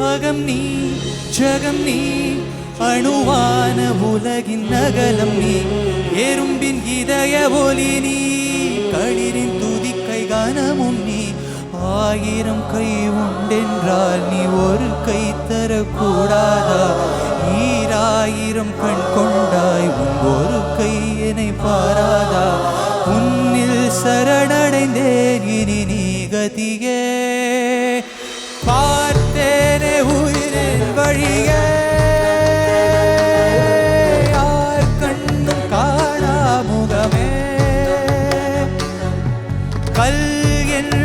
அகம் நீ ஜகம் நீ அணுவான உலகின் நகலம் நீ எறும்பின் இதய ஒலி நீ களிரின் துதிக்கை கனமும் நீ ஆயிரம் கை உண்டென்றால் நீ ஒரு கை தரக்கூடாதா? ஈராயிரம் கண் கொண்டாய் உன் ஒரு கை என்னை பாராதா? உன்னில் சரணடைந்தேன் இனி நீ கதியே. கல் என்று